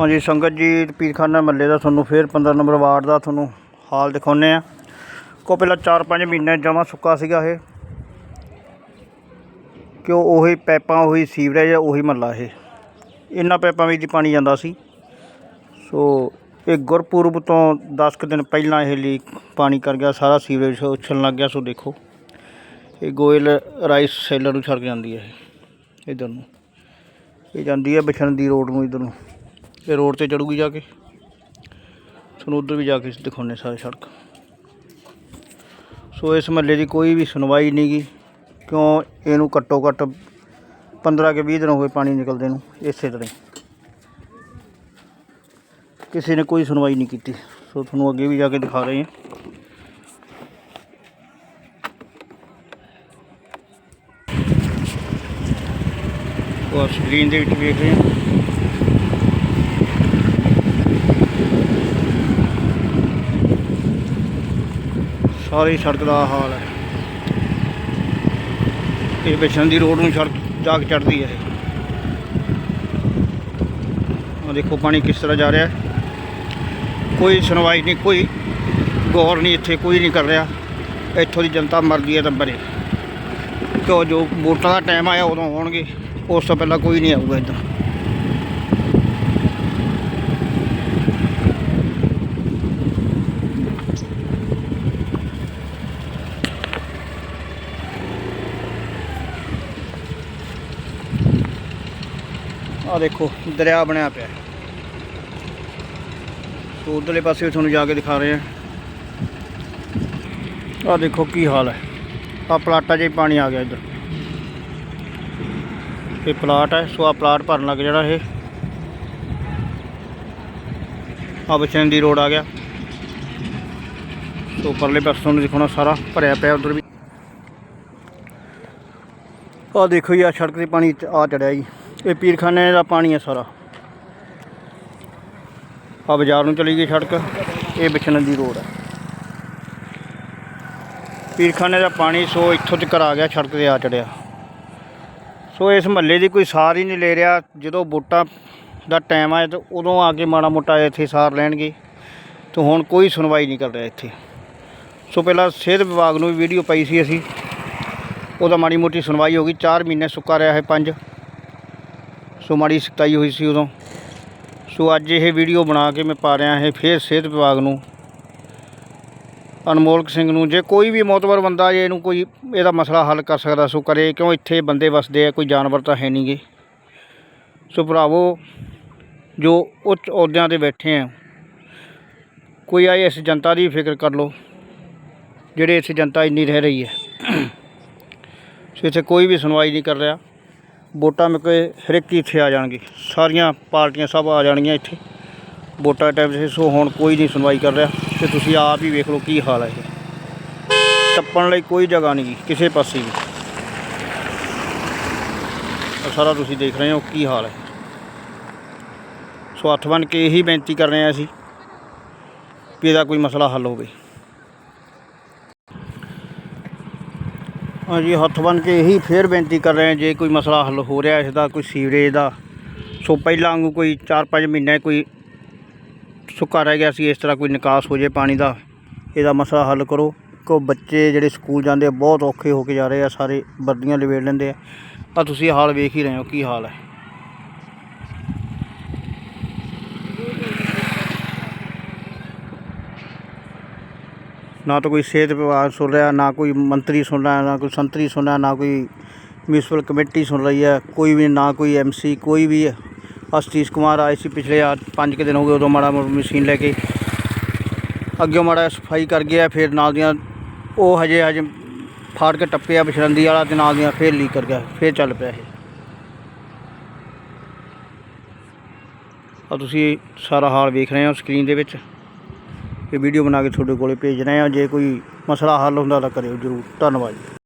ਹਾਂਜੀ, ਸੰਗਤ ਜੀ, ਪੀਰਖਾਨਾ ਮੱਲੇ ਦਾ ਤੁਹਾਨੂੰ ਫੇਰ 15 ਨੰਬਰ ਵਾਰਡ ਦਾ ਤੁਹਾਨੂੰ ਹਾਲ ਦਿਖਾਉਂਦੇ ਆ ਕੋ ਪਹਿਲਾਂ 4-5 ਮਹੀਨੇ ਜਮਾ ਸੁੱਕਾ ਸੀਗਾ ਇਹ। ਕਿਉਂ ਉਹੀ ਪੈਪਾਂ, ਉਹੀ ਸੀਵਰੇਜ, ਉਹੀ ਮੱਲਾ ਇਹ। ਇਹਨਾਂ ਪੈਪਾਂ ਵਿੱਚ ਪਾਣੀ ਜਾਂਦਾ ਸੀ। ਸੋ ਇਹ ਗੁਰਪੁਰਬ ਤੋਂ 10 ਕੁ ਦਿਨ ਪਹਿਲਾਂ ਇਹ ਲੀਕ ਪਾਣੀ ਕਰ ਗਿਆ, ਸਾਰਾ ਸੀਵਰੇਜ ਉਛਲਣ ਲੱਗ ਗਿਆ। ਸੋ ਦੇਖੋ, ਇਹ ਗੋਇਲ ਰਾਈਸ ਸੈਲਰ ਨੂੰ ਛੱਡ ਕੇ ਜਾਂਦੀ ਹੈ ਇਹ। ਇਧਰ ਨੂੰ। ਇਹ ਜਾਂਦੀ ਹੈ ਬਿਛਣ ਦੀ ਰੋਡ ਨੂੰ, ਇਧਰ ਨੂੰ। ਇਹ ਰੋਡ ਤੇ ਚੜੂਗੀ ਜਾ ਕੇ। ਤੁਹਾਨੂੰ ਉਧਰ ਵੀ ਜਾ ਕੇ ਦਿਖਾਉਣੇ ਸਾਰੇ ਸੜਕ। ਸੋ ਇਸ ਮਹੱਲੇ ਦੀ ਕੋਈ ਵੀ ਸੁਣਵਾਈ ਨਹੀਂ ਗੀ। ਕਿਉਂ? ਇਹਨੂੰ ਘੱਟੋ ਘੱਟ 15 ਕੇ 20 ਦਿਨ ਹੋਏ ਪਾਣੀ ਨਿਕਲਦੇ ਨੂੰ ਇਸੇ ਤਰ੍ਹਾਂ ਹੀ। ਕਿਸੇ ਨੇ ਕੋਈ ਸੁਣਵਾਈ ਨਹੀਂ ਕੀਤੀ। ਸੋ ਤੁਹਾਨੂੰ ਅੱਗੇ ਵੀ ਜਾ ਕੇ ਦਿਖਾ ਰਹੇ ਹਾਂ। ਉਹ ਸਕਰੀਨ ਦੇ ਵਿੱਚ ਵੇਖ ਰਹੇ ਹਾਂ। ਸਾਰੀ ਸੜਕ ਦਾ ਹਾਲ ਹੈ। ਇਹ ਬਿਸ਼ਨ ਦੀ ਰੋਡ ਨੂੰ ਸੜਕ ਜਾ ਕੇ ਚੜਦੀ ਹੈ ਇਹ। ਦੇਖੋ ਪਾਣੀ ਕਿਸ ਤਰ੍ਹਾਂ ਜਾ ਰਿਹਾ ਹੈ। ਕੋਈ ਸੁਣਵਾਈ ਨਹੀਂ, ਕੋਈ ਗੌਰ ਨਹੀਂ, ਇੱਥੇ ਕੋਈ ਨਹੀਂ ਕਰ ਰਿਹਾ। ਇੱਥੋਂ ਦੀ ਜਨਤਾ ਮਰਦੀ ਹੈ ਤਾਂ ਬਰੇ ਕਿਉਂ? ਜੋ ਵੋਟਾਂ ਦਾ ਟਾਈਮ ਆਇਆ ਉਦੋਂ ਹੋਣਗੇ ਉਸ ਤੋਂ ਪਹਿਲਾਂ ਕੋਈ ਨਹੀਂ ਆਊਗਾ ਇੱਧਰ। ਆ ਦੇਖੋ, ਦਰਿਆ ਬਣਿਆ ਪਿਆ ਸੋ ਉਧਰਲੇ ਪਾਸੇ ਵੀ ਤੁਹਾਨੂੰ ਜਾ ਕੇ ਦਿਖਾ ਰਹੇ ਆ ਆ ਦੇਖੋ ਕੀ ਹਾਲ ਹੈ। ਆ ਪਲਾਟਾ 'ਚ ਪਾਣੀ ਆ ਗਿਆ ਇੱਧਰ। ਇਹ ਪਲਾਟ ਹੈ, ਸੋ ਆ ਪਲਾਟ ਭਰਨ ਲੱਗ ਜਿਹੜਾ ਇਹ। ਆ ਬਚਨ ਦੀ ਰੋਡ ਆ ਗਿਆ। ਸੋ ਪਰਲੇ ਪਾਸੇ ਤੁਹਾਨੂੰ ਦਿਖਾਉਣਾ ਸਾਰਾ, ਭਰਿਆ ਪਿਆ ਉਧਰ ਵੀ। ਆ ਦੇਖੋ ਜੀ ਆ ਸੜਕ ਤੇ ਪਾਣੀ ਆ ਚੜਿਆ ਜੀ। ਇਹ ਪੀਰਖਾਨੇ ਦਾ ਪਾਣੀ ਹੈ ਸਾਰਾ। ਆ ਬਾਜ਼ਾਰ ਨੂੰ ਚਲੀ ਗਈ ਸੜਕ। ਇਹ ਬਿਛਣ ਦੀ ਰੋਡ ਹੈ। ਪੀਰਖਾਨੇ ਦਾ ਪਾਣੀ ਸੋ ਇੱਥੋਂ ਤੱਕ ਆ ਗਿਆ, ਸੜਕ ਤੇ ਆ ਚੜਿਆ। ਸੋ ਇਸ ਮਹੱਲੇ ਦੀ ਕੋਈ ਸਾਰ ਹੀ ਨਹੀਂ ਲੈ ਰਿਹਾ। ਜਦੋਂ ਵੋਟਾਂ ਦਾ ਟਾਈਮ ਆਇਆ ਤਾਂ ਉਦੋਂ ਆ ਕੇ ਮਾੜਾ ਮੋਟਾ ਇੱਥੇ ਸਾਰ ਲੈਣਗੇ। ਤਾਂ ਹੁਣ ਕੋਈ ਸੁਣਵਾਈ ਨਹੀਂ ਕਰ ਰਿਹਾ ਇੱਥੇ। ਸੋ ਪਹਿਲਾਂ ਸਿਹਤ ਵਿਭਾਗ ਨੂੰ ਵੀ ਵੀਡੀਓ ਪਾਈ ਸੀ ਅਸੀਂ। ਉਹਦਾ ਮਾੜੀ ਮੋਟੀ ਸੁਣਵਾਈ ਹੋ ਗਈ। 4 ਮਹੀਨੇ ਸੁੱਕਾ ਰਿਹਾ ਹੈ ਪੰਜ। ਸੋ ਮਾੜੀ ਸਖਤਾਈ ਹੋਈ ਸੀ ਉਦੋਂ। ਸੋ ਅੱਜ ਇਹ ਵੀਡੀਓ ਬਣਾ ਕੇ ਮੈਂ ਪਾ ਰਿਹਾ ਇਹ ਫੇਰ ਸਿਹਤ ਵਿਭਾਗ ਨੂੰ। ਅਨਮੋਲਕ ਸਿੰਘ ਨੂੰ ਜੇ ਕੋਈ ਵੀ ਮੌਤਵਰ ਬੰਦਾ ਜੇ ਇਹਨੂੰ ਕੋਈ ਇਹਦਾ ਮਸਲਾ ਹੱਲ ਕਰ ਸਕਦਾ, ਸੋ ਕਰੇ ਕਿਉਂ ਇੱਥੇ ਬੰਦੇ ਵਸਦੇ ਆ, ਕੋਈ ਜਾਨਵਰ ਤਾਂ ਹੈ ਨਹੀਂਗੇ। ਸੋ ਭਰਾਵੋ, ਜੋ ਉੱਚ ਅਹੁਦਿਆਂ ਤੇ ਬੈਠੇ ਆ, ਕੋਈ ਆਏ ਇਸ ਜਨਤਾ ਦੀ ਫਿਕਰ ਕਰ ਲਓ, ਜਿਹੜੇ ਇਸ ਜਨਤਾ ਇੰਨੀ ਰਹਿ ਰਹੀ ਹੈ। ਸੋ ਇੱਥੇ ਕੋਈ ਵੀ ਸੁਣਵਾਈ ਨਹੀਂ ਕਰ ਰਿਹਾ। ਵੋਟਾਂ ਮੇ ਕੋਈ ਹਰੇਕ ਹੀ ਇੱਥੇ ਆ ਜਾਣਗੇ। ਸਾਰੀਆਂ ਪਾਰਟੀਆਂ ਸਭ ਆ ਜਾਣਗੀਆਂ ਇੱਥੇ। ਵੋਟਾਂ ਟਾਈਮ ਸੀ ਸੋ ਹੁਣ ਕੋਈ ਨਹੀਂ ਸੁਣਵਾਈ ਕਰ ਰਿਹਾ। ਤੇ ਤੁਸੀਂ ਆਪ ਹੀ ਵੇਖ ਲਓ ਕੀ ਹਾਲ ਹੈ ਇਹ। ਟੱਪਣ ਲਈ ਕੋਈ ਜਗ੍ਹਾ ਨਹੀਂ ਗੀ ਕਿਸੇ ਪਾਸੇ ਵੀ। ਸਾਰਾ ਤੁਸੀਂ ਦੇਖ ਰਹੇ ਹੋ ਕੀ ਹਾਲ ਹੈ। ਸੋ ਹੱਥ ਬਣ ਕੇ ਇਹੀ ਬੇਨਤੀ ਕਰ ਰਹੇ ਹਾਂ ਅਸੀਂ ਵੀ ਇਹਦਾ ਕੋਈ ਮਸਲਾ ਹੱਲ ਹੋਵੇ। ਹਾਂਜੀ, ਹੱਥ ਬਣ ਕੇ ਇਹੀ ਫੇਰ ਬੇਨਤੀ ਕਰ ਰਹੇ ਹਾਂ, ਜੇ ਕੋਈ ਮਸਲਾ ਹੱਲ ਹੋ ਰਿਹਾ ਇਸ ਦਾ ਕੋਈ ਸੀਵਰੇਜ ਦਾ, ਸੋ ਪਹਿਲਾਂ ਵਾਂਗੂ ਕੋਈ 4-5 ਮਹੀਨੇ ਕੋਈ ਸੁੱਕਾ ਰਹਿ ਗਿਆ ਸੀ, ਇਸ ਤਰ੍ਹਾਂ ਕੋਈ ਨਿਕਾਸ ਹੋ ਜੇ ਪਾਣੀ ਦਾ, ਇਹਦਾ ਮਸਲਾ ਹੱਲ ਕਰੋ। ਕੋ ਬੱਚੇ ਜਿਹੜੇ ਸਕੂਲ ਜਾਂਦੇ ਆ, ਬਹੁਤ ਔਖੇ ਹੋ ਕੇ ਜਾ ਰਹੇ ਆ, ਸਾਰੇ ਵਰਦੀਆਂ ਲਵੇੜ ਲੈਂਦੇ ਆ। ਆ ਤੁਸੀਂ ਹਾਲ ਵੇਖ ਹੀ ਰਹੇ ਹੋ, ਕੀ ਹਾਲ ਹੈ। ਨਾ ਤਾਂ ਕੋਈ ਸਿਹਤ ਵਿਭਾਗ ਸੁਣ ਰਿਹਾ, ਨਾ ਕੋਈ ਮੰਤਰੀ ਸੁਣ ਰਿਹਾ, ਨਾ ਕੋਈ ਸੰਤਰੀ ਸੁਣ ਰਿਹਾ, ਨਾ ਕੋਈ ਮਿਊਨਿਸਪਲ ਕਮੇਟੀ ਸੁਣ ਰਹੀ ਹੈ, ਕੋਈ ਵੀ ਨਾ ਕੋਈ ਐਮਸੀ ਕੋਈ ਵੀ ਹੈ ਕੁਮਾਰ ਆਏ ਸੀ ਪਿਛਲੇ ਆ ਪੰਜ ਕੁ ਦਿਨ ਹੋ ਗਏ ਉਦੋਂ ਮਾੜਾ ਮੋਟਾ ਮਸ਼ੀਨ ਲੈ ਕੇ ਅੱਗੇ ਮਾੜਾ ਸਫ਼ਾਈ ਕਰ ਗਿਆ, ਫਿਰ ਨਾਲ ਦੀਆਂ ਉਹ ਹਜੇ ਹਜੇ ਫਾੜ ਕੇ ਟੱਪਿਆ ਬਿਸ਼ਰੰਦੀ ਵਾਲਾ ਤੇ ਨਾਲ ਦੀਆਂ ਫੇਰ ਲੀਕ ਕਰ ਗਿਆ, ਫੇਰ ਚੱਲ ਪਿਆ ਇਹ। ਆ ਤੁਸੀਂ ਸਾਰਾ ਹਾਲ ਵੇਖ ਰਹੇ ਹੋ ਸਕਰੀਨ ਦੇ ਵਿੱਚ। ਇਹ ਵੀਡੀਓ ਬਣਾ ਕੇ ਤੁਹਾਡੇ ਕੋਲੇ ਭੇਜ ਰਹੇ ਹਾਂ। ਜੇ ਕੋਈ ਮਸਲਾ ਹੱਲ ਹੁੰਦਾ ਤਾਂ ਕਰਿਓ ਜਰੂਰ। ਧੰਨਵਾਦ ਜੀ।